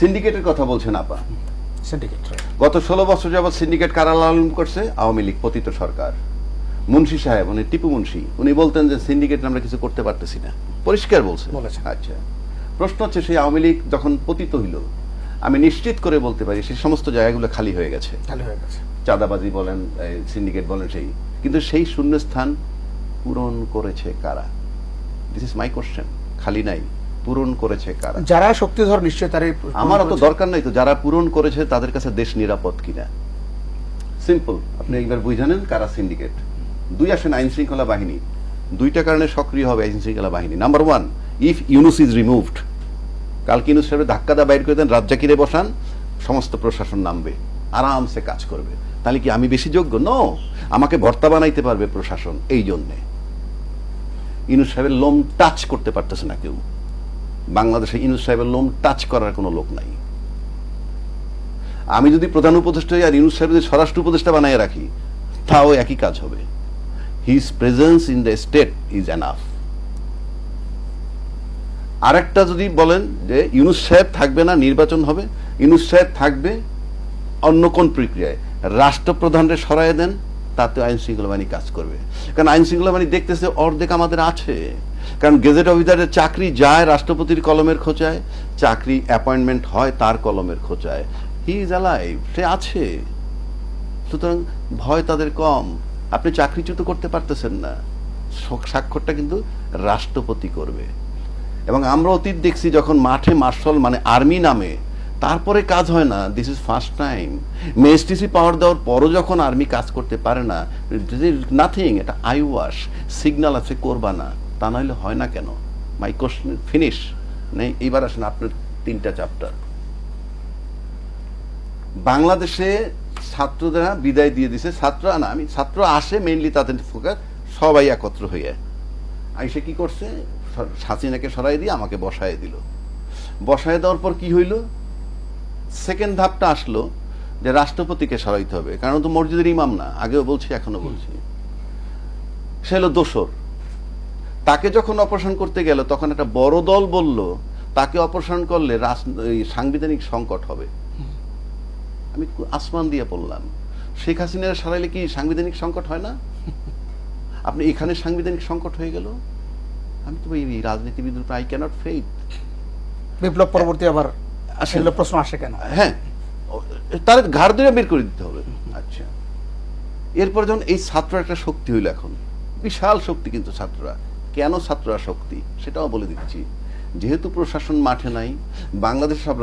সিন্ডিকেটের কথা বলছেন আপা। সিন্ডিকেট গত ষোলো বছর যাবৎ সিন্ডিকেট কারা লালন করছে আওয়ামী লীগ পতিত সরকার। মুন্সি সাহেব উনি টিপু মুন্সি উনি বলতেন যে সিন্ডিকেট আমরা কিছু করতে পারতেছি না। পরিষ্কার বলছে। আচ্ছা। প্রশ্ন হচ্ছে সেই আওয়ামী লীগ যখন পতিত হইল আমি নিশ্চিত করে বলতে পারি সেই সমস্ত জায়গাগুলো খালি হয়ে গেছে। খালি হয়ে গেছে। চাঁদাবাজি বলেন সিন্ডিকেট বলেন সেই। কিন্তু সেই শূন্যস্থান পূরণ করেছে কারা? দিস ইজ মাই কোশ্চেন খালি নাই। পূরণ করেছে কারা? যারা শক্তিধর নিশ্চয় তারই আমার অত দরকার নাই তো যারা পূরণ করেছে তাদের কাছে দেশ নিরাপদ কিনা। সিম্পল আপনি একবার বুঝানেন কারা সিন্ডিকেট দুই আসেন আইন শৃঙ্খলা বাহিনী। দুইটা কারণে সক্রিয় হবে আইন শৃঙ্খলা বাহিনী। Number one if Yunus is removed কালকে ইউনুস সাহেবের ধাক্কা দা বাইর করে দেন রাজ্জাকিরে বসান সমস্ত প্রশাসন নামবে আরামসে কাজ করবে। তাহলে কি আমি বেশি যোগ্য? ন আমাকে ভর্তা বানাইতে পারবে প্রশাসন এই জন্যে। ইউনুস সাহেবের লোম টাচ করতে পারতেছে না কেউ। বাংলাদেশে ইউনুস সাহেবের লোম টাচ করার কোনো লোক নাই। আমি যদি প্রধান উপদেষ্টা আর ইউনুস সাহেব যদি স্বরাষ্ট্র উপদেষ্টা বানায় রাখি, তাও একই কাজ হবে। His presence in the state is enough আরেকটা যদি বলেন যে ইউনুস সাহেব থাকবে না, নির্বাচন হবে ইউনুস সাহেব থাকবে অন্য কোন প্রক্রিয়ায়। রাষ্ট্রপ্রধানরে সরাই দেন, তাতে আইন শৃঙ্খলা বাহিনী কাজ করবে। কারণ আইন শৃঙ্খলা বাহিনী দেখতেছে অর্ধেক আমাদের আছে। কারণ গেজেট অফিসারের চাকরি যায় রাষ্ট্রপতির কলমের খোঁচায়, চাকরি অ্যাপয়েন্টমেন্ট হয় তার কলমের খোঁচায়। হি ইজ অ্যালাইভ সে আছে। সুতরাং ভয় তাদের কম। আপনি চাকরিচ্যুত করতে পারতেছেন না। স্বাক্ষরটা কিন্তু রাষ্ট্রপতি করবে। এবং আমরা অতীত দেখছি যখন মাঠে মার্শাল মানে আর্মি নামে, তারপরে কাজ হয় না দিস ইজ ফার্স্ট টাইম মেএসটিসি পাওয়ার দেওয়ার পরও যখন আর্মি কাজ করতে পারে না নাথিং এটা আই ওয়াশ সিগন্যাল আছে করবা না তা নাহলে হয় না কেন? মাই কোশ্চেন ফিনিশ নেই, এইবার আসেন আপনার তিনটা চ্যাপ্টার বাংলাদেশে ছাত্ররা বিদায় দিয়ে দিছে। ছাত্র না, আমি ছাত্র আসে মেইনলি তাদের ফোকাস সবাই একত্র হয়ে। আইসে কি করছে? স- হাসিনাকে সরাই দিয়ে আমাকে বসায় দিল। বসায় দেওয়ার পর কি হইল? সেকেন্ড ধাপটা আসলো যে রাষ্ট্রপতিকে সরাইতে হবে। কারণ তো মসজিদের ইমাম না, আগেও বলছি এখনও বলছি। সে হলো দোসর। তাকে যখন অপারেশন করতে গেল তখন একটা বড় দল বলল তাকে অপারেশন করলে সাংবিধানিক সংকট হবে। আমি আসমান দিয়ে পড়লাম। শেখ হাসিনার সারাইলে কি সাংবিধানিক সংকট হয় না? আপনি এখানে সাংবিধানিক সংকট হয়ে গেল? আমি তো এই রাজনীতিবিদ আই ক্যানট ফেইথ বিপ্লব পরবর্তী আবার আসেন। সেগুলো প্রশ্ন আসে কেন? হ্যাঁ। তার ঘাড় ধরে বের করে দিতে হবে। আচ্ছা। এরপর যখন এই ছাত্র একটা শক্তি হইল এখন। বিশাল শক্তি কিন্তু ছাত্ররা। কেন ছাত্ররা শক্তি? সেটাও বলে দিচ্ছি। যেহেতু প্রশাসন মাঠে নাই বাংলাদেশ সব